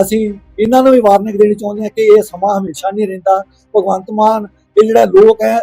ਅਸੀਂ ਇਹਨਾਂ ਨੂੰ ਵੀ ਵਾਰਨਿੰਗ ਦੇਣੀ ਚਾਹੁੰਦੇ ਹਾਂ ਕਿ ਇਹ ਸਮਾਂ ਹਮੇਸ਼ਾ ਨਹੀਂ ਰਹਿੰਦਾ। ਭਗਵੰਤ ਮਾਨ ਇਹ ਜਿਹੜਾ ਲੋਕ ਹੈ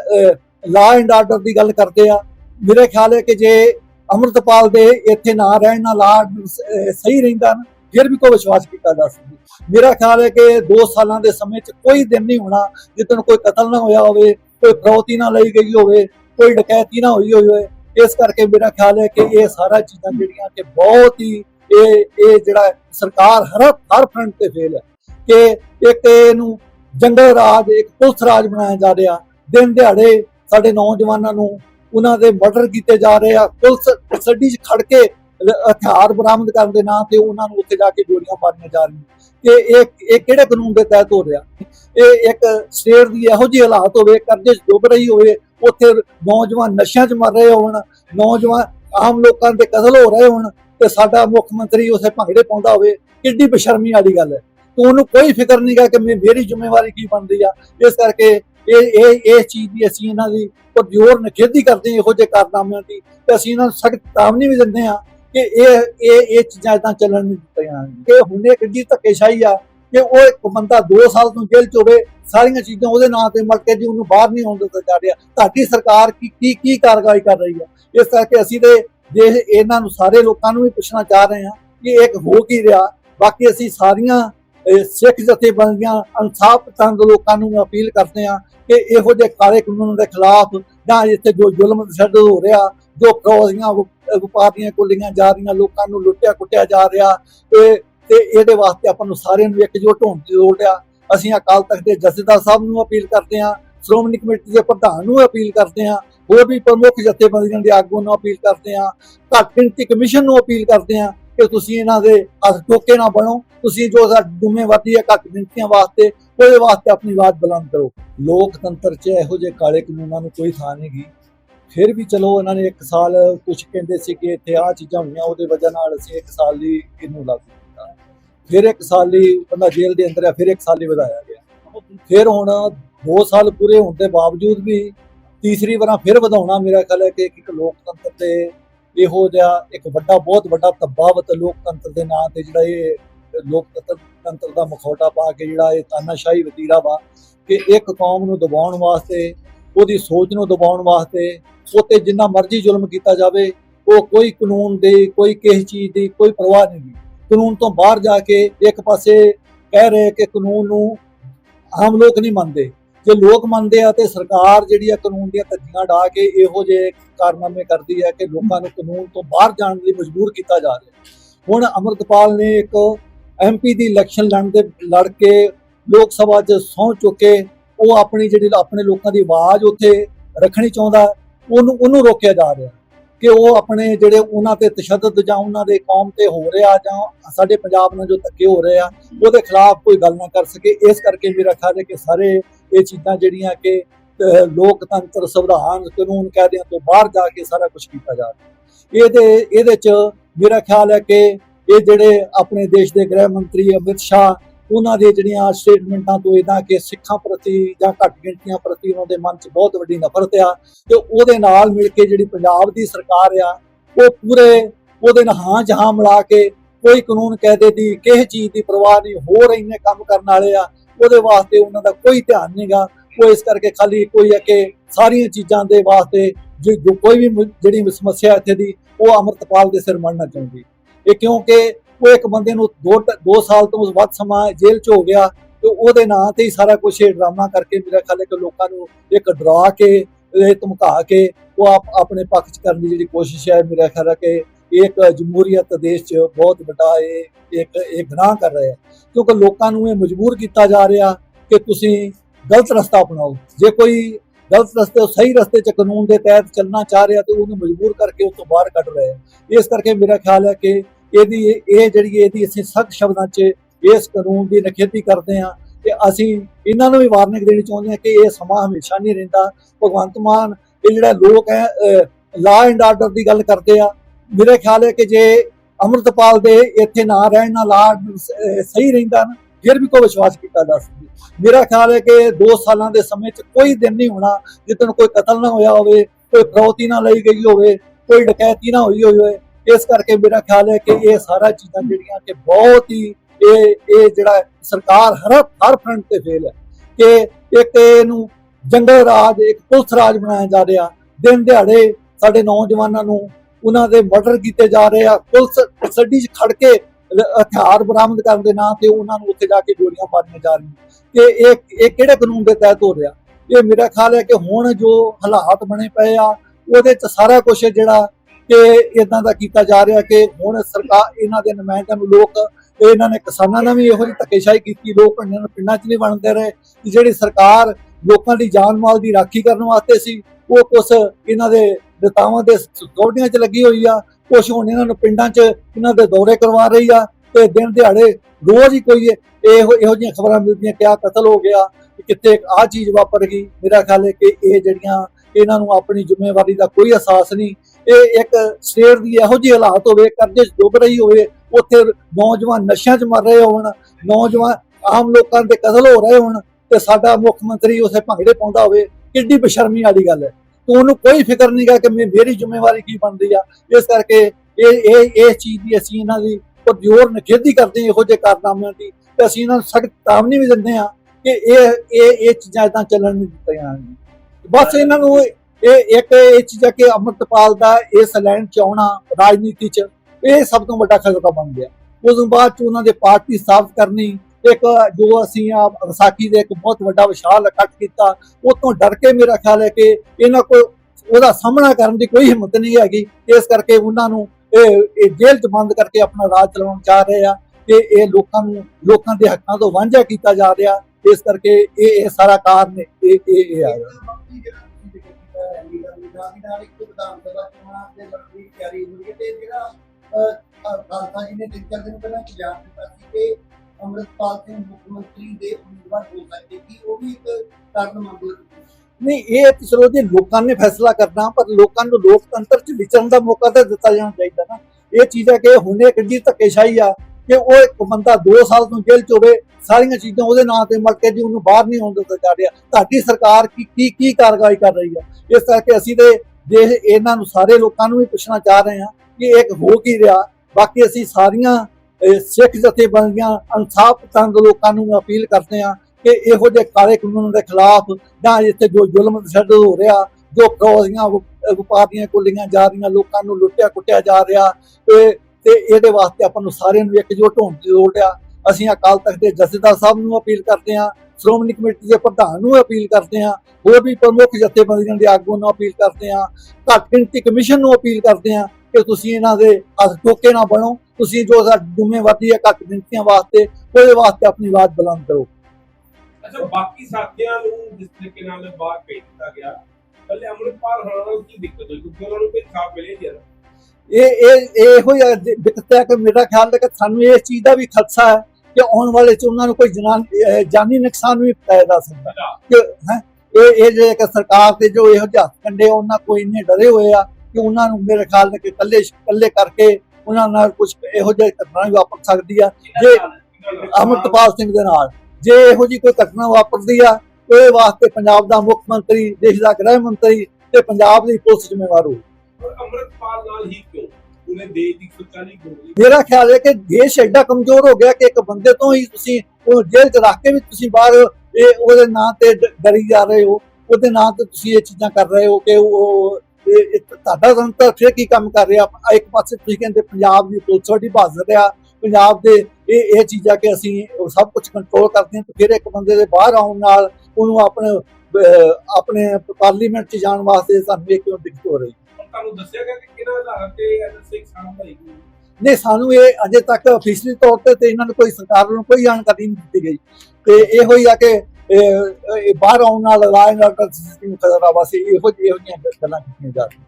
ਲਾ ਐਂਡ ਆਰਡਰ ਦੀ ਗੱਲ ਕਰਦੇ ਆ। ਮੇਰੇ ਖਿਆਲ ਹੈ ਕਿ ਜੇ ਅਮਰਤਪਾਲ ਦੇ ਇੱਥੇ ਨਾ ਰਹਿਣ ਨਾਲ ਲਾ ਸਹੀ ਰਹਿੰਦਾ ਨਾ, ਫਿਰ ਵੀ ਕੋਈ ਵਿਸ਼ਵਾਸ ਕੀਤਾ ਜਾ ਸਕਦਾ। ਮੇਰਾ ਖਿਆਲ ਹੈ ਕਿ 2 ਸਾਲਾਂ ਦੇ ਸਮੇਂ 'ਚ ਕੋਈ ਦਿਨ ਨਹੀਂ ਹੋਣਾ ਜਿੱਦਣ ਕੋਈ ਕਤਲ ਨਾ ਹੋਇਆ ਹੋਵੇ, ਕੋਈ ਫਰੋਤੀ ਨਾ ਲਈ ਗਈ ਹੋਵੇ, ਕੋਈ ਡਕੈਤੀ ਨਾ ਹੋਈ ਹੋਵੇ। ਇਸ ਕਰਕੇ ਮੇਰਾ ਖਿਆਲ ਹੈ ਕਿ ਇਹ ਸਾਰਾ ਚੀਜ਼ਾਂ ਜਿਹੜੀਆਂ ਕਿ ਬਹੁਤ ਹੀ ਇਹ ਇਹ ਜਿਹੜਾ ਸਰਕਾਰ ਹਰ ਹਰ ਫਰੰਟ ਤੇ ਫੇਲ ਹੈ ਕਿ ਇੱਕ ਇਹਨੂੰ ਜੰਗਲ ਰਾਜ, ਇੱਕ ਪੁਲਿਸ ਰਾਜ ਬਣਾਇਆ ਜਾ ਰਿਹਾ। ਦਿਨ ਦਿਹਾੜੇ ਸਾਡੇ ਨੌਜਵਾਨਾਂ ਨੂੰ ਉਹਨਾਂ ਦੇ ਮਰਡਰ ਕੀਤੇ ਜਾ ਰਹੇ ਆ। ਪੁਲਿਸ ਕਸਟਡੀ 'ਚ ਖੜ ਕੇ ਹਥਿਆਰ ਬਰਾਮਦ ਕਰਨ ਦੇ ਨਾਂ ਤੇ ਉਹਨਾਂ ਨੂੰ ਉੱਥੇ ਜਾ ਕੇ ਗੋਲੀਆਂ ਮਾਰੀਆਂ ਜਾ ਰਹੀਆਂ। ਕਿ ਇਹ ਇਹ ਕਿਹੜੇ ਕਾਨੂੰਨ ਦੇ ਤਹਿਤ ਹੋ ਰਿਹਾ? ਇਹ ਇੱਕ ਸਟੇਟ ਦੀ ਇਹੋ ਜਿਹੀ ਹਾਲਾਤ ਹੋਵੇ, ਕਰਜ਼ੇ 'ਚ ਡੁੱਬ ਰਹੀ ਹੋਵੇ, ਉੱਥੇ ਨੌਜਵਾਨ ਨਸ਼ਿਆਂ 'ਚ ਮਰ ਰਹੇ ਹੋਣ, ਨੌਜਵਾਨ ਆਮ ਲੋਕਾਂ ਦੇ ਕਤਲ ਹੋ ਰਹੇ ਹੋਣ ਤੇ ਸਾਡਾ ਮੁੱਖ ਮੰਤਰੀ ਉਸੇ ਭੰਗੜੇ ਪਾਉਂਦਾ ਹੋਵੇ, ਕਿੱਡੀ ਬੇਸ਼ਰਮੀ ਵਾਲੀ ਗੱਲ ਹੈ। ਤੇ ਉਹਨੂੰ ਕੋਈ ਫਿਕਰ ਨਹੀਂਗਾ ਕਿ ਮੇਰੀ ਜ਼ਿੰਮੇਵਾਰੀ ਕੀ ਬਣਦੀ ਆ। ਇਸ ਕਰਕੇ ਇਹ ਇਹ ਇਹ ਚੀਜ਼ ਦੀ ਅਸੀਂ ਇਹਨਾਂ ਦੀ ਪੁਰਜੋਰ ਨਿਖੇਧੀ ਕਰਦੇ ਇਹੋ ਜਿਹੇ ਕਾਰਨਾਮਿਆਂ ਦੀ। ਤੇ ਅਸੀਂ ਇਹਨਾਂ ਨੂੰ ਸਖਤ ਚੇਤਾਵਨੀ ਵੀ ਦਿੰਦੇ ਹਾਂ ਕਿ ਇਹ ਇਹ ਇਹ ਚੀਜ਼ਾਂ ਇਦਾਂ ਚੱਲਣ ਨਹੀਂ ਦਿੱਤੀਆਂ ਕਿ ਹੁਣੇ ਕਿੱਡੀ ਧੱਕੇਸ਼ਾਹੀ ਆ ਕਿ ਉਹ ਇੱਕ ਬੰਦਾ 2 ਸਾਲ ਤੋਂ ਜੇਲ੍ਹ ਚ ਹੋਵੇ, ਸਾਰੀਆਂ ਚੀਜ਼ਾਂ ਉਹਦੇ ਨਾਂ ਤੇ ਮਲ ਕੇ ਜੀ ਉਹਨੂੰ ਬਾਹਰ ਨਹੀਂ ਆਉਣ ਦਿੱਤਾ ਜਾ ਰਿਹਾ, ਤੁਹਾਡੀ ਸਰਕਾਰ ਕੀ ਕੀ ਕੀ ਕਾਰਵਾਈ ਕਰ ਰਹੀ ਹੈ ਇਸ ਕਰਕੇ ਅਸੀਂ ਤੇ ਜੇ ਇਹਨਾਂ ਨੂੰ ਸਾਰੇ ਲੋਕਾਂ ਨੂੰ ਵੀ ਪੁੱਛਣਾ ਚਾਹ ਰਹੇ ਹਾਂ ਕਿ ਇਹ ਹੋ ਕੀ ਰਿਹਾ, ਬਾਕੀ ਅਸੀਂ ਸਾਰੀਆਂ ਸਿੱਖ ਜਥੇਬੰਦੀਆਂ, ਇਨਸਾਫ ਪਸੰਦ ਲੋਕਾਂ ਨੂੰ ਅਪੀਲ ਕਰਦੇ ਹਾਂ ਕਿ ਇਹੋ ਜਿਹੇ ਕਾਲੇ ਕਾਨੂੰਨ ਦੇ ਖਿਲਾਫ ਜਾਂ ਇੱਥੇ ਜੋ ਜ਼ੁਲਮ ਤਸ਼ੱਦਦ ਹੋ ਰਿਹਾ, ਜੋ ਫਰੋਜ਼ੀਆਂ ਵਪਾਰੀਆਂ ਕੋਲੀਆਂ ਜਾ ਰਹੀਆਂ, ਲੋਕਾਂ ਨੂੰ ਲੁੱਟਿਆ ਕੁੱਟਿਆ ਜਾ ਰਿਹਾ, ਤੇ ਤੇ ਇਹਦੇ ਵਾਸਤੇ ਆਪਾਂ ਨੂੰ ਸਾਰਿਆਂ ਨੂੰ ਇਕਜੁੱਟ ਹੋਣ ਦੀ ਲੋੜ ਆ। ਅਸੀਂ ਅਕਾਲ ਤਖਤ ਦੇ ਜਥੇਦਾਰ ਸਾਹਿਬ ਨੂੰ ਅਪੀਲ ਕਰਦੇ ਹਾਂ, ਸ਼੍ਰੋਮਣੀ ਕਮੇਟੀ ਦੇ ਪ੍ਰਧਾਨ ਨੂੰ ਅਪੀਲ ਕਰਦੇ ਹਾਂ ਹੋਰ ਵੀ ਪ੍ਰਮੁੱਖ ਜਥੇਬੰਦੀਆਂ ਦੇ ਆਗੂਆਂ ਨੂੰ ਅਪੀਲ ਕਰਦੇ ਹਾਂ, ਘੱਟ ਗਿਣਤੀ ਕਮਿਸ਼ਨ ਨੂੰ ਅਪੀਲ ਕਰਦੇ ਹਾਂ ਕਿ ਤੁਸੀਂ ਇਹਨਾਂ ਦੇ ਹੱਥ ਟੋਕੇ ਨਾ ਬਣੋ। ਤੁਸੀਂ ਜੋ ਜ਼ਿੰਮੇਵਾਰੀ ਹੈ ਘੱਟ ਗਿਣਤੀਆਂ ਵਾਸਤੇ, ਉਹਦੇ ਵਾਸਤੇ ਆਪਣੀ ਆਵਾਜ਼ ਬੁਲੰਦ ਕਰੋ। ਲੋਕਤੰਤਰ 'ਚ ਇਹੋ ਜਿਹੇ ਕਾਲੇ ਕਾਨੂੰਨਾਂ ਨੂੰ ਕੋਈ ਥਾਂ ਨਹੀਂ ਫਿਰ ਵੀ ਚਲੋ ਇਹਨਾਂ ਨੇ ਇੱਕ ਸਾਲ ਕੁਝ ਕਹਿੰਦੇ ਸੀ ਕਿ ਇੱਥੇ ਆ ਚੀਜ਼ਾਂ ਹੋਈਆਂ, ਉਹਦੇ ਵਜ੍ਹਾ ਨਾਲ ਅਸੀਂ ਇੱਕ ਸਾਲ ਲਈ ਇਹਨੂੰ ਲਾਗੂ ਕੀਤਾ ਫਿਰ ਇੱਕ ਸਾਲ ਲਈ ਬੰਦਾ ਜੇਲ੍ਹ ਦੇ ਅੰਦਰ ਆ, ਫਿਰ ਇੱਕ ਸਾਲ ਲਈ ਵਧਾਇਆ ਗਿਆ। ਫਿਰ ਹੁਣ 2 ਸਾਲ ਪੂਰੇ ਹੋਣ ਦੇ ਬਾਵਜੂਦ ਵੀ ਤੀਸਰੀ ਵਾਰਾਂ ਫਿਰ ਵਧਾਉਣਾ ਮੇਰਾ ਖਿਆਲ ਹੈ ਕਿ ਇੱਕ ਲੋਕਤੰਤਰ ਤੇ ਇਹੋ ਜਿਹਾ ਇੱਕ ਵੱਡਾ, ਬਹੁਤ ਵੱਡਾ ਤਬਾਵਤ ਲੋਕਤੰਤਰ ਦੇ ਨਾਂ ਤੇ ਜਿਹੜਾ ਇਹ ਲੋਕਤੰਤਰ ਤੰਤਰ ਦਾ ਮਖੌਟਾ ਪਾ ਕੇ ਜਿਹੜਾ ਇਹ ਤਾਨਾਸ਼ਾਹੀ ਵਤੀਰਾ ਵਾ ਕਿ ਇੱਕ ਕੌਮ ਨੂੰ ਦਬਾਉਣ ਵਾਸਤੇ, ਉਹਦੀ ਸੋਚ ਨੂੰ ਦਬਾਉਣ ਵਾਸਤੇ ਉਤੇ ਜਿੰਨਾ ਮਰਜ਼ੀ ਜ਼ੁਲਮ ਕੀਤਾ ਜਾਵੇ, ਉਹ ਕੋਈ ਕਾਨੂੰਨ ਦੇ, ਕੋਈ ਕਿਸੇ ਚੀਜ਼ ਦੀ ਕੋਈ ਪਰਵਾਹ ਨਹੀਂ ਕਾਨੂੰਨ ਤੋਂ ਬਾਹਰ ਜਾ ਕੇ ਇੱਕ ਪਾਸੇ ਕਹਿ ਰਹੇ ਕਿ ਕਾਨੂੰਨ ਨੂੰ ਆਮ ਲੋਕ ਨਹੀਂ ਮੰਨਦੇ। ਜੇ ਲੋਕ ਮੰਨਦੇ ਆ ਤੇ ਸਰਕਾਰ ਜਿਹੜੀ ਆ ਕਾਨੂੰਨ ਦੀਆਂ ਧੱਜੀਆਂ ਢਾ ਕੇ ਇਹੋ ਜਿਹੇ ਕਾਰਨਾਮੇ ਕਰਦੀ ਹੈ ਕਿ ਲੋਕਾਂ ਨੂੰ ਕਾਨੂੰਨ ਤੋਂ ਬਾਹਰ ਜਾਣ ਲਈ ਮਜਬੂਰ ਕੀਤਾ ਜਾ ਰਿਹਾ। ਹੁਣ ਅਮਰਤਪਾਲ ਨੇ ਇੱਕ ਐਮਪੀ ਦੀ ਇਲੈਕਸ਼ਨ ਲੜਨ ਦੇ, ਲੜ ਕੇ ਲੋਕ ਸਭਾ 'ਚ ਸਹੁੰ ਚੁੱਕੇ, ਉਹ ਆਪਣੀ ਜਿਹੜੀ, ਆਪਣੇ ਲੋਕਾਂ ਦੀ ਆਵਾਜ਼ ਉੱਥੇ ਰੱਖਣੀ ਚਾਹੁੰਦਾ, ਉਹਨੂੰ ਉਹਨੂੰ ਰੋਕਿਆ ਜਾ ਰਿਹਾ। ਕਿ ਉਹ ਆਪਣੇ ਜਿਹੜੇ ਉਹਨਾਂ ਤੇ ਤਸ਼ੱਦਦ ਜਾਂ ਉਹਨਾਂ ਦੇ ਕੌਮ ਤੇ ਹੋ ਰਿਹਾ ਜਾਂ ਸਾਡੇ ਪੰਜਾਬ ਨਾਲ ਜੋ ਧੱਕੇ ਹੋ ਰਹੇ ਆ, ਉਹਦੇ ਖਿਲਾਫ ਕੋਈ ਗੱਲ ਨਾ ਕਰ ਸਕੇ। ਇਸ ਕਰਕੇ ਮੇਰਾ ਖਿਆਲ ਹੈ ਕਿ ਸਾਰੇ ਇਹ ਚੀਜ਼ਾਂ ਜਿਹੜੀਆਂ ਕਿ ਲੋਕਤੰਤਰ, ਸੰਵਿਧਾਨ, ਕਾਨੂੰਨ ਕਾਇਦਿਆਂ ਤੋਂ ਬਾਹਰ ਜਾ ਕੇ ਸਾਰਾ ਕੁਝ ਕੀਤਾ ਜਾ ਰਿਹਾ। ਇਹਦੇ ਇਹਦੇ ਚ ਮੇਰਾ ਖਿਆਲ ਹੈ ਕਿ ਇਹ ਜਿਹੜੇ ਆਪਣੇ ਦੇਸ਼ ਦੇ ਗ੍ਰਹਿ ਮੰਤਰੀ ਅਮਿਤ ਸ਼ਾਹ ਉਹਨਾਂ ਦੀਆਂ ਜਿਹੜੀਆਂ ਸਟੇਟਮੈਂਟਾਂ ਤੋਂ ਇਦਾਂ ਕਿ ਸਿੱਖਾਂ ਪ੍ਰਤੀ ਜਾਂ ਘੱਟ ਗਿਣਤੀਆਂ ਪ੍ਰਤੀ ਉਹਨਾਂ ਦੇ ਮਨ 'ਚ ਬਹੁਤ ਵੱਡੀ ਨਫ਼ਰਤ ਆ ਤੇ ਉਹਦੇ ਨਾਲ ਮਿਲ ਕੇ ਜਿਹੜੀ ਪੰਜਾਬ ਦੀ ਸਰਕਾਰ ਆ, ਉਹ ਪੂਰੇ ਉਹਦੇ ਨਾਲ ਹਾਂ ਜਹਾਂ ਮਿਲਾ ਕੇ ਕੋਈ ਕਾਨੂੰਨ ਕਾਇਦੇ ਦੀ ਕਿਸੇ ਚੀਜ਼ ਦੀ ਪਰਵਾਹ ਨਹੀਂ, ਹੋਰ ਇੰਨੇ ਕੰਮ ਕਰਨ ਵਾਲੇ ਆ, ਉਹਦੇ ਵਾਸਤੇ ਉਹਨਾਂ ਦਾ ਕੋਈ ਧਿਆਨ ਨਹੀਂਗਾ ਉਹ ਇਸ ਕਰਕੇ ਖਾਲੀ ਕੋਈ ਹੈ ਕਿ ਸਾਰੀਆਂ ਚੀਜ਼ਾਂ ਦੇ ਵਾਸਤੇ ਜੋ ਕੋਈ ਵੀ ਜਿਹੜੀ ਸਮੱਸਿਆ ਇੱਥੇ ਦੀ, ਉਹ ਅਮਰਤਪਾਲ ਦੇ ਸਿਰ ਮੜਨਾ ਚਾਹੁੰਦੀ। ਇਹ ਕਿਉਂਕਿ ਉਹ ਇੱਕ ਬੰਦੇ ਨੂੰ 2 2 ਸਾਲ ਤੋਂ ਵੱਧ ਸਮਾਂ ਜੇਲ੍ਹ 'ਚ ਹੋ ਗਿਆ ਤੇ ਉਹਦੇ ਨਾਂ ਤੇ ਹੀ ਸਾਰਾ ਕੁਝ ਇਹ ਡਰਾਮਾ ਕਰਕੇ ਮੇਰਾ ਖਿਆਲ ਹੈ ਕਿ ਲੋਕਾਂ ਨੂੰ ਇੱਕ ਡਰਾ ਕੇ ਇਹ ਧਮਕਾ ਕੇ ਉਹ ਆਪ, ਆਪਣੇ ਪੱਖ 'ਚ ਕਰਨ ਦੀ ਜਿਹੜੀ ਕੋਸ਼ਿਸ਼ ਹੈ, ਮੇਰਾ ਖਿਆਲ ਹੈ ਕਿ ਇਹ ਇੱਕ ਜਮਹੂਰੀਅਤ ਦੇਸ਼ 'ਚ ਬਹੁਤ ਵੱਡਾ ਇਹ, ਇੱਕ, ਇਹ ਗੁਨਾਹ ਕਰ ਰਿਹਾ ਹੈ। ਕਿਉਂਕਿ ਲੋਕਾਂ ਨੂੰ ਇਹ ਮਜਬੂਰ ਕੀਤਾ ਜਾ ਰਿਹਾ ਕਿ ਤੁਸੀਂ ਗਲਤ ਰਸਤਾ ਅਪਣਾਓ। ਜੇ ਕੋਈ ਗਲਤ ਰਸਤੇ ਸਹੀ ਰਸਤੇ 'ਚ ਕਾਨੂੰਨ ਦੇ ਤਹਿਤ ਚੱਲਣਾ ਚਾਹ ਰਿਹਾ ਤੇ ਉਹਨੂੰ ਮਜਬੂਰ ਕਰਕੇ ਉਸ ਤੋਂ ਬਾਹਰ ਕੱਢ ਰਿਹਾ ਇਸ ਕਰਕੇ ਮੇਰਾ ਖਿਆਲ ਹੈ ਕਿ ਇਹਦੀ ਇਹ ਜਿਹੜੀ ਇਹਦੀ ਅਸੀਂ ਸਖਤ ਸ਼ਬਦਾਂ 'ਚ ਇਸ ਕਾਨੂੰਨ ਦੀ ਨਿਖੇਧੀ ਕਰਦੇ ਹਾਂ ਤੇ ਅਸੀਂ ਇਹਨਾਂ ਨੂੰ ਵੀ ਵਾਰਨਿੰਗ ਦੇਣੀ ਚਾਹੁੰਦੇ ਹਾਂ ਕਿ ਇਹ ਸਮਾਂ ਹਮੇਸ਼ਾ ਨਹੀਂ ਰਹਿੰਦਾ। ਭਗਵੰਤ ਮਾਨ, ਇਹ ਜਿਹੜਾ ਲੋਕ ਹੈ ਲਾ ਐਂਡ ਆਰਡਰ ਦੀ ਗੱਲ ਕਰਦੇ ਆ। ਮੇਰੇ ਖਿਆਲ ਹੈ ਕਿ ਜੇ ਅਮਰਤਪਾਲ ਦੇ ਇੱਥੇ ਨਾ ਰਹਿਣ ਨਾਲ ਲਾ ਸਹੀ ਰਹਿੰਦਾ ਨਾ, ਫਿਰ ਵੀ ਕੋਈ ਵਿਸ਼ਵਾਸ ਕੀਤਾ ਜਾ ਸਕਦਾ। ਮੇਰਾ ਖਿਆਲ ਹੈ ਕਿ 2 ਸਾਲਾਂ ਦੇ ਸਮੇਂ 'ਚ ਕੋਈ ਦਿਨ ਨਹੀਂ ਹੋਣਾ ਜਿੱਦਣ ਕੋਈ ਕਤਲ ਨਾ ਹੋਇਆ ਹੋਵੇ, ਕੋਈ ਫਰੋਤੀ ਨਾ ਲਈ ਗਈ ਹੋਵੇ, ਕੋਈ ਡਕੈਤੀ ਨਾ ਹੋਈ ਹੋਵੇ। ਇਸ ਕਰਕੇ ਮੇਰਾ ਖਿਆਲ ਹੈ ਕਿ ਇਹ ਸਾਰਾ ਚੀਜ਼ਾਂ ਜਿਹੜੀਆਂ ਕਿ ਬਹੁਤ ਹੀ ਇਹ ਇਹ ਜਿਹੜਾ ਸਰਕਾਰ ਹਰ ਹਰ ਫਰੰਟ ਤੇ ਫੇਲ ਹੈ ਕਿ ਇੱਕ ਇਹਨੂੰ ਜੰਗਲ ਰਾਜ, ਇੱਕ ਪੁਲਿਸ ਰਾਜ ਬਣਾਇਆ ਜਾ ਰਿਹਾ। ਦਿਨ ਦਿਹਾੜੇ ਸਾਡੇ ਨੌਜਵਾਨਾਂ ਨੂੰ ਉਹਨਾਂ ਦੇ ਮਰਡਰ ਕੀਤੇ ਜਾ ਰਹੇ ਆ। ਪੁਲਿਸ ਕਸਟਡੀ 'ਚ ਖੜ ਕੇ ਹਥਿਆਰ ਬਰਾਮਦ ਕਰਨ ਦੇ ਨਾਂ ਤੇ ਉਹਨਾਂ ਨੂੰ ਉੱਥੇ ਜਾ ਕੇ ਗੋਲੀਆਂ ਮਾਰੀਆਂ ਜਾ ਰਹੀਆਂ। ਕਿ ਇਹ ਇਹ ਕਿਹੜੇ ਕਾਨੂੰਨ ਦੇ ਤਹਿਤ ਹੋ ਰਿਹਾ? ਇਹ ਮੇਰਾ ਖਿਆਲ ਹੈ ਕਿ ਹੁਣ ਜੋ ਹਾਲਾਤ ਬਣੇ ਪਏ ਆ, ਉਹਦੇ ਚ ਸਾਰਾ ਕੁਝ ਜਿਹੜਾ ਕਿ ਇਦਾਂ ਦਾ ਕੀਤਾ ਜਾ ਰਿਹਾ ਕਿ ਹੁਣ ਸਰਕਾਰ ਇਹਨਾਂ ਦੇ ਨੁਮਾਇੰਦਿਆਂ ਨੂੰ ਲੋਕ ਇਹਨਾਂ ਨੇ ਕਿਸਾਨਾਂ ਨਾਲ ਵੀ ਇਹੋ ਜਿਹੀ ਧੱਕੇਸ਼ਾਹੀ ਕੀਤੀ, ਲੋਕ ਇਹਨਾਂ ਨੂੰ ਪਿੰਡਾਂ 'ਚ ਨਹੀਂ ਵੰਡਦੇ ਰਹੇ ਕਿ ਜਿਹੜੀ ਸਰਕਾਰ ਲੋਕਾਂ ਦੀ ਜਾਨ ਮਾਲ ਦੀ ਰਾਖੀ ਕਰਨ ਵਾਸਤੇ ਸੀ, ਉਹ ਕੁਛ ਇਹਨਾਂ ਦੇ ਨੇਤਾਵਾਂ ਦੇ ਗੋਡੀਆਂ 'ਚ ਲੱਗੀ ਹੋਈ ਆ, ਕੁਛ ਹੁਣ ਇਹਨਾਂ ਨੂੰ ਪਿੰਡਾਂ 'ਚ ਇਹਨਾਂ ਦੇ ਦੌਰੇ ਕਰਵਾ ਰਹੀ ਆ, ਤੇ ਦਿਨ ਦਿਹਾੜੇ ਰੋਜ਼ ਹੀ ਕੋਈ ਇਹੋ ਇਹੋ ਜਿਹੀਆਂ ਖਬਰਾਂ ਮਿਲਦੀਆਂ ਕਿ ਆ ਕਤਲ ਹੋ ਗਿਆ ਕਿ ਕਿਤੇ ਆ ਚੀਜ਼ ਵਾਪਰ ਗਈ। ਮੇਰਾ ਖਿਆਲ ਹੈ ਕਿ ਇਹ ਜਿਹੜੀਆਂ ਇਹਨਾਂ ਨੂੰ ਆਪਣੀ ਜ਼ਿੰਮੇਵਾਰੀ ਦਾ ਕੋਈ ਅਹਿਸਾਸ ਨਹੀਂ ਇਹ ਇੱਕ ਸਟੇਟ ਦੀ ਇਹੋ ਜਿਹੀ ਹਾਲਾਤ ਹੋਵੇ, ਕਰਜ਼ੇ 'ਚ ਡੁੱਬ ਰਹੀ ਹੋਵੇ, ਉੱਥੇ ਨੌਜਵਾਨ ਨਸ਼ਿਆਂ 'ਚ ਮਰ ਰਹੇ ਹੋਣ, ਨੌਜਵਾਨ ਆਮ ਲੋਕਾਂ ਦੇ ਕਤਲ ਹੋ ਰਹੇ ਹੋਣ ਤੇ ਸਾਡਾ ਮੁੱਖ ਮੰਤਰੀ ਉਸੇ ਭੰਗੜੇ ਪਾਉਂਦਾ ਹੋਵੇ, ਕਿੱਡੀ ਬੇਸ਼ਰਮੀ ਵਾਲੀ ਗੱਲ ਹੈ। ਤੂੰ ਉਹਨੂੰ ਕੋਈ ਫਿਕਰ ਨਹੀਂਗਾ ਕਿ ਮੇ- ਮੇਰੀ ਜ਼ਿੰਮੇਵਾਰੀ ਕੀ ਬਣਦੀ ਆ। ਇਸ ਕਰਕੇ ਇਹ ਇਹ ਇਸ ਚੀਜ਼ ਦੀ ਅਸੀਂ ਇਹਨਾਂ ਦੀ ਜ਼ੋਰ ਨਿਖੇਧੀ ਕਰਦੇ ਇਹੋ ਜਿਹੇ ਕਾਰਨਾਮਿਆਂ ਦੀ। ਤੇ ਅਸੀਂ ਇਹਨਾਂ ਨੂੰ ਸਖਤ ਚੇਤਾਵਨੀ ਵੀ ਦਿੰਦੇ ਹਾਂ ਕਿ ਇਹ ਇਹ ਇਹ ਚੀਜ਼ਾਂ ਇਦਾਂ ਚੱਲਣ ਨਹੀਂ ਦਿੱਤੀਆਂ ਬਸ ਇਹਨਾਂ ਨੂੰ ਇਹ ਇੱਕ ਇਹ ਚੀਜ਼ ਹੈ ਕਿ ਅੰਮ੍ਰਿਤਪਾਲ ਦਾ ਇਸ ਲਾਈਨ ਚ ਆਉਣਾ ਰਾਜਨੀਤੀ ਚ ਇਹ ਸਭ ਤੋਂ ਵੱਡਾ ਖਤਰਾ ਬਣ ਗਿਆ। ਉਸ ਤੋਂ ਬਾਅਦ ਚ ਉਹਨਾਂ ਦੇ ਪਾਰਟੀ ਸਾਫ਼ ਕਰਨੀ, ਇੱਕ ਜੋ ਅਸੀਂ ਆ ਵਿਸਾਖੀ ਦੇ ਇੱਕ ਬਹੁਤ ਵੱਡਾ ਵਿਸ਼ਾਲ ਇਕੱਠ ਕੀਤਾ ਉਹ ਤੋਂ ਡਰ ਕੇ ਮੇਰਾ ਖਿਆਲ ਹੈ ਕਿ ਇਹਨਾਂ ਕੋਲ ਉਹਦਾ ਸਾਹਮਣਾ ਕਰਨ ਦੀ ਕੋਈ ਹਿੰਮਤ ਨਹੀਂ ਹੈਗੀ। ਇਸ ਕਰਕੇ ਉਹਨਾਂ ਨੂੰ ਇਹ ਇਹ ਜੇਲ੍ਹ ਚ ਬੰਦ ਕਰਕੇ ਆਪਣਾ ਰਾਜ ਚਲਾਉਣ ਚਾਹ ਰਹੇ ਆ। ਕਿ ਇਹ ਲੋਕਾਂ ਨੂੰ, ਲੋਕਾਂ ਦੇ ਹੱਕਾਂ ਤੋਂ ਵਾਂਝਾ ਕੀਤਾ ਜਾ ਰਿਹਾ। ਇਸ ਕਰਕੇ ਇਹ ਇਹ ਸਾਰਾ ਕਾਰਨ ਇਹ ਇਹ ਇਹ ਆ। ਬਾਕੀ ਜਿਹੜਾ ਤੁਸੀਂ ਦੀ ਨਾਲ ਇੱਕ ਵਿਧਾਨ ਸਭਾ ਚੋਣਾਂ ਦੇ ਲੜਨ ਦੀ ਤਿਆਰੀ ਹੋ ਰਹੀ ਹੈ ਤੇ ਜਿਹੜਾ ਖਾਲਸਾ ਜੀ ਨੇ ਤਿੰਨ ਚਾਰ ਦਿਨ ਪਹਿਲਾਂ ਇੱਕ ਬਿਆਨ ਦਿੱਤਾ ਸੀ ਕਿ ਅੰਮ੍ਰਿਤਪਾਲ ਸਿੰਘ ਮੁੱਖ ਮੰਤਰੀ ਦੇ ਉਮੀਦਵਾਰ ਹੋ ਸਕਦੇ ਕਿ ਉਹ ਵੀ ਇੱਕ ਕਾਰਨ ਮੰਨ ਨਹੀਂ ਇਹ ਚਲੋ ਜੀ ਲੋਕਾਂ ਨੇ ਫੈਸਲਾ ਕਰਨਾ, ਪਰ ਲੋਕਾਂ ਨੂੰ ਲੋਕਤੰਤਰ ਚ ਵਿਚਰਨ ਦਾ ਮੌਕਾ ਤਾਂ ਦਿੱਤਾ ਜਾਣਾ ਚਾਹੀਦਾ ਨਾ। ਇਹ ਚੀਜ਼ ਹੈ ਕਿ ਹੁਣ ਕਿੱਡੀ ਧੱਕੇਸ਼ਾਹੀ ਆ ਕਿ ਉਹ ਇੱਕ ਬੰਦਾ 2 ਸਾਲ ਤੋਂ ਜੇਲ੍ਹ ਚ ਹੋਵੇ, ਸਾਰੀਆਂ ਚੀਜ਼ਾਂ ਉਹਦੇ ਨਾਂ ਤੇ ਮੜ ਕੇ ਜੀ ਉਹਨੂੰ ਬਾਹਰ ਨਹੀਂ ਆਉਣ ਦਿੱਤਾ ਜਾ ਰਿਹਾ। ਤੁਹਾਡੀ ਸਰਕਾਰ ਕੀ ਕੀ ਕੀ ਕਾਰਵਾਈ ਕਰ ਰਹੀ ਹੈ? ਇਸ ਕਰਕੇ ਅਸੀਂ ਤੇ ਜੇ ਇਹਨਾਂ ਨੂੰ ਸਾਰੇ ਲੋਕਾਂ ਨੂੰ ਵੀ ਪੁੱਛਣਾ ਚਾਹ ਰਹੇ ਹਾਂ ਕਿ ਇਹ ਹੋ ਕੀ ਰਿਹਾ। ਬਾਕੀ ਅਸੀਂ ਸਾਰੀਆਂ ਸਿੱਖ ਜਥੇਬੰਦੀਆਂ, ਇਨਸਾਫ ਪਸੰਦ ਲੋਕਾਂ ਨੂੰ ਅਪੀਲ ਕਰਦੇ ਹਾਂ ਕਿ ਇਹੋ ਜਿਹੇ ਕਾਲੇ ਕਾਨੂੰਨ ਦੇ ਖਿਲਾਫ ਜਾਂ ਇੱਥੇ ਜੋ ਜ਼ੁਲਮ ਤਸ਼ੱਦਦ ਹੋ ਰਿਹਾ, ਜੋ ਫਰੋਜ਼ੀਆਂ ਵਪਾਰੀਆਂ ਕੋਲੀਆਂ ਜਾ ਰਹੀਆਂ, ਲੋਕਾਂ ਨੂੰ ਲੁੱਟਿਆ ਕੁੱਟਿਆ ਜਾ ਰਿਹਾ, ਤੇ ਤੇ ਇਹਦੇ ਵਾਸਤੇ ਆਪਾਂ ਨੂੰ ਸਾਰਿਆਂ ਨੂੰ ਇਕਜੁੱਟ ਹੋਣ ਦੀ ਲੋੜ ਆ। ਅਸੀਂ ਅਕਾਲ ਤਖਤ ਦੇ ਜਥੇਦਾਰ ਸਾਹਿਬ ਨੂੰ ਅਪੀਲ ਕਰਦੇ ਹਾਂ, ਸ਼੍ਰੋਮਣੀ ਕਮੇਟੀ ਦੇ ਪ੍ਰਧਾਨ ਨੂੰ ਅਪੀਲ ਕਰਦੇ ਹਾਂ, ਹੋਰ ਵੀ ਪ੍ਰਮੁੱਖ ਜਥੇਬੰਦੀਆਂ ਦੇ ਆਗੂਆਂ ਨੂੰ ਅਪੀਲ ਕਰਦੇ ਹਾਂ, ਘੱਟ ਗਿਣਤੀ ਕਮਿਸ਼ਨ ਨੂੰ ਅਪੀਲ ਕਰਦੇ ਹਾਂ ਕਿ ਤੁਸੀਂ ਇਹਨਾਂ ਦੇ ਹੱਥ ਟੋਕੇ ਨਾ ਬਣੋ। ਤੁਸੀਂ ਜੋ ਸਾਡੀ ਜ਼ਿੰਮੇਵਾਰੀ ਹੈ ਘੱਟ ਗਿਣਤੀਆਂ ਵਾਸਤੇ, ਉਹਦੇ ਵਾਸਤੇ ਆਪਣੀ ਆਵਾਜ਼ ਬੁਲੰਦ ਕਰੋ। ਅੱਛਾ, ਬਾਕੀ ਸਾਥੀਆਂ ਨੂੰ ਜਿਸ ਤਰੀਕੇ ਨਾਲ ਬਾਹਰ ਭੇਜ ਦਿੱਤਾ ਗਿਆ ਕੱਲੇ ਅੰਮ੍ਰਿਤਪਾਲ ਹੋਣਾ ਨੂੰ ਕੀ ਦਿੱਕਤ ਹੋਈ? ਕਿਉਂਕਿ ਉਹਨਾਂ ਨੂੰ ਕੋਈ ਸਾਫ਼ ਮਿਲੇ ਨਹੀਂ ਇਹ ਇਹ ਇਹੋ ਹੀ ਦਿੱਕਤ ਹੈ ਕਿ ਮੇਰਾ ਖਿਆਲ ਹੈ ਕਿ ਸਾਨੂੰ ਇਸ ਚੀਜ਼ ਦਾ ਵੀ ਖਦਸ਼ਾ ਹੈ ਕਿ ਆਉਣ ਵਾਲੇ ਚ ਉਹਨਾਂ ਨੂੰ ਕੋਈ ਜਨਾਨ ਜਾਨੀ ਨੁਕਸਾਨ ਵੀ ਜਾ ਸਕਦਾ ਕਿ ਹੈਂ ਇਹ ਇਹ ਜਿਹੜੇ ਕਿ ਸਰਕਾਰ ਦੇ ਜੋ ਇਹੋ ਜਿਹੇ ਕੰਡੇ ਉਹਨਾਂ ਕੋਈ ਇੰਨੇ ਡਰੇ ਹੋਏ ਆ ਕਿ ਉਹਨਾਂ ਨੂੰ ਮੇਰੇ ਖਿਆਲ ਹੈ ਕਿ ਕੱਲੇ ਕੱਲੇ ਕਰਕੇ ਉਹਨਾਂ ਨਾਲ ਕੁਝ ਇਹੋ ਜਿਹੀ ਘਟਨਾ ਵੀ ਵਾਪਰ ਸਕਦੀ ਆ। ਜੇ ਅਮਰਤਪਾਲ ਸਿੰਘ ਦੇ ਨਾਲ। ਜੇ ਇਹੋ ਜਿਹੀ ਕੋਈ ਘਟਨਾ ਵਾਪਰਦੀ ਆ ਉਹਦੇ ਵਾਸਤੇ ਪੰਜਾਬ ਦਾ ਮੁੱਖ ਮੰਤਰੀ ਦੇਸ਼ ਦਾ ਗ੍ਰਹਿ ਮੰਤਰੀ ਤੇ ਪੰਜਾਬ ਦੀ ਪੁਲਿਸ ਜ਼ਿੰਮੇਵਾਰ ਹੋਊ। ਅੰਮ੍ਰਿਤਪਾਲ ਨਾਲ ਹੀ ਪੂਰੇ ਦੇਸ਼ ਦੀ ਸੁਰੱਖਿਆ ਲਈ ਗੋਲੀ ਮੇਰਾ। ਖਿਆਲ ਹੈ ਕਿ ਦੇਸ਼ ਐਡਾ ਕਮਜ਼ੋਰ ਹੋ ਗਿਆ ਕਿ ਇੱਕ ਬੰਦੇ ਤੋਂ ਹੀ ਤੁਸੀਂ ਉਹ ਜੇਲ੍ਹ 'ਚ ਰੱਖ ਕੇ ਵੀ ਤੁਸੀਂ ਬਾਹਰ ਇਹ ਉਹਦੇ ਨਾਂ ਤੇ ਡਰੀ ਜਾ ਰਹੇ ਹੋ। ਉਹਦੇ ਨਾਂ ਤੇ ਤੁਸੀਂ ਇਹ ਚੀਜ਼ਾਂ ਕਰ ਰਹੇ ਹੋ ਕਿ ਉਹ ਤੁਹਾਡਾ ਸੰਤਰ ਫਿਰ ਕੀ ਕੰਮ ਕਰ ਰਿਹਾ? ਇੱਕ ਪਾਸੇ ਤੁਸੀਂ ਕਹਿੰਦੇ ਪੰਜਾਬ ਦੀ ਪੁਲਿਸ ਤੁਹਾਡੀ ਬਹਾਦਰ ਆ। ਪੰਜਾਬ ਦੇ ਇਹ ਇਹ ਚੀਜ਼ਾਂ ਕਿ ਅਸੀਂ ਸਭ ਕੁਝ ਕੰਟਰੋਲ ਕਰਦੇ ਹਾਂ ਤੇ ਫਿਰ ਇੱਕ ਬੰਦੇ ਦੇ ਬਾਹਰ ਆਉਣ ਨਾਲ ਉਹਨੂੰ ਆਪਣੇ ਆਪਣੇ ਪਾਰਲੀਮੈਂਟ 'ਚ ਜਾਣ ਵਾਸਤੇ ਸਾਨੂੰ ਇਹ ਕਿਉਂ ਦਿੱਕਤ ਹੋ ਰਹੀ? ਤੁਹਾਨੂੰ ਦੱਸਿਆ ਗਿਆ ਕਿ ਕਿਹਨਾਂ ਆਧਾਰ ਤੇ ਐਨਐਸਏ ਕਿਸਾਨ ਭਾਈ ਨੂੰ ਸਾਨੂੰ ਇਹ ਅਜੇ ਤੱਕ ਅਫੀਸ਼ਲੀ ਤੌਰ ਤੇ ਤੇ ਇਹਨਾਂ ਨੂੰ ਕੋਈ ਸਰਕਾਰ ਵੱਲੋਂ ਕੋਈ ਜਾਣਕਾਰੀ ਨਹੀਂ ਦਿੱਤੀ ਗਈ। ਤੇ ਇਹੋ ਹੀ ਆ ਕਿ, ਇਹ ਬਾਹਰ ਆਉਣ ਨਾਲ ਲਾਇਨ ਆਰਡਰ ਸਿਸਟਮ ਖਤਰਾ ਵਾਸੀ ਇਹੋ ਜਿਹੀ ਇਹੋ ਜਿਹੀਆਂ ਗੱਲਾਂ ਕੀਤੀਆਂ ਜਾ ਰਹੀਆਂ।